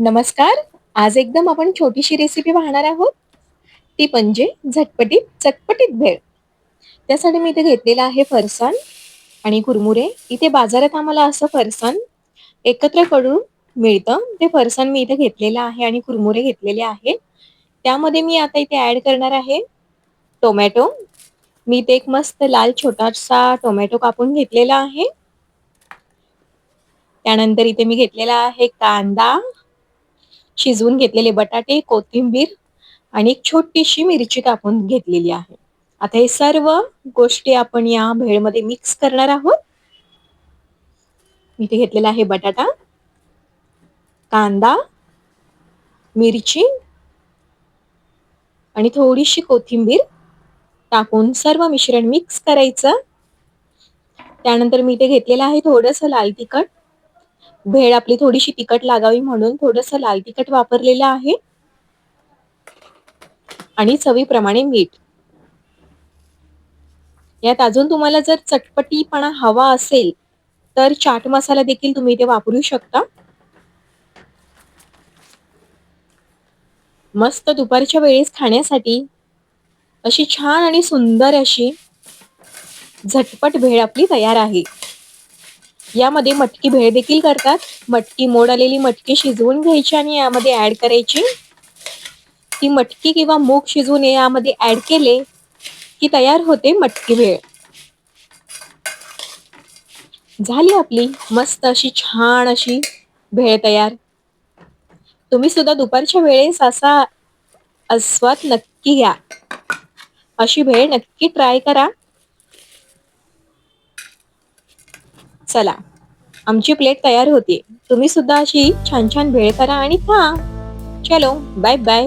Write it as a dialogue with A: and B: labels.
A: नमस्कार. आज एकदम आपण छोटीशी रेसिपी पाहणार आहोत. ती म्हणजे झटपटीत चटपटीत भेळ. त्यासाठी मी इथे घेतलेला आहे फरसाण आणि कुरमुरे. इथे बाजारात आम्हाला असं फरसाण एकत्र करून मिळतं. ते फरसाण मी इथे घेतलेलं आहे आणि कुरमुरे घेतलेले आहे त्यामध्ये मी आता इथे ऍड करणार आहे टोमॅटो. मी इथे एक मस्त लाल छोटासा टोमॅटो कापून घेतलेला आहे. त्यानंतर इथे मी घेतलेला आहे कांदा. शिजवून घेतलेले बटाटे कोथिंबीर आणि एक छोटीशी मिरची कापून घेतलेली आहे. आता हे सर्व गोष्टी आपण या भेळमध्ये मिक्स करणार आहोत. इथे घेतलेला आहे बटाटा कांदा मिरची आणि थोडीशी कोथिंबीर. टाकून सर्व मिश्रण मिक्स करायचं. त्यानंतर मी इथे घेतलेलं आहे थोडंसं लाल तिखट. भेळ आपली थोडीशी तिखट लागावी म्हणून थोडस लाल तिखट वापरलेलं आहे. आणि चवीप्रमाणे मीठ. यात अजून तुम्हाला जर चटपटीपणा हवा असेल तर चाट मसाला देखील तुम्ही इथे वापरू शकता. मस्त दुपारच्या वेळेस खाण्यासाठी अशी छान आणि सुंदर अशी झटपट भेळ आपली तयार आहे. यामध्ये मटकी भेळ देखील करतात. मटकी मोड आलेली मटकी शिजवून घ्यायची आणि यामध्ये ऍड करायची. ती मटकी किंवा मूग शिजवून यामध्ये ऍड केले की तयार होते मटकी भेळ. झाली आपली मस्त अशी छान अशी भेळ तयार. तुम्ही सुद्धा दुपारच्या वेळेस असा अस्वाद नक्की घ्या. अशी भेळ नक्की ट्राय करा. चला. आमची प्लेट तयार होती तुम्ही सुद्धा अशी छान छान भेळ करा आणि खा. चलो बाय बाय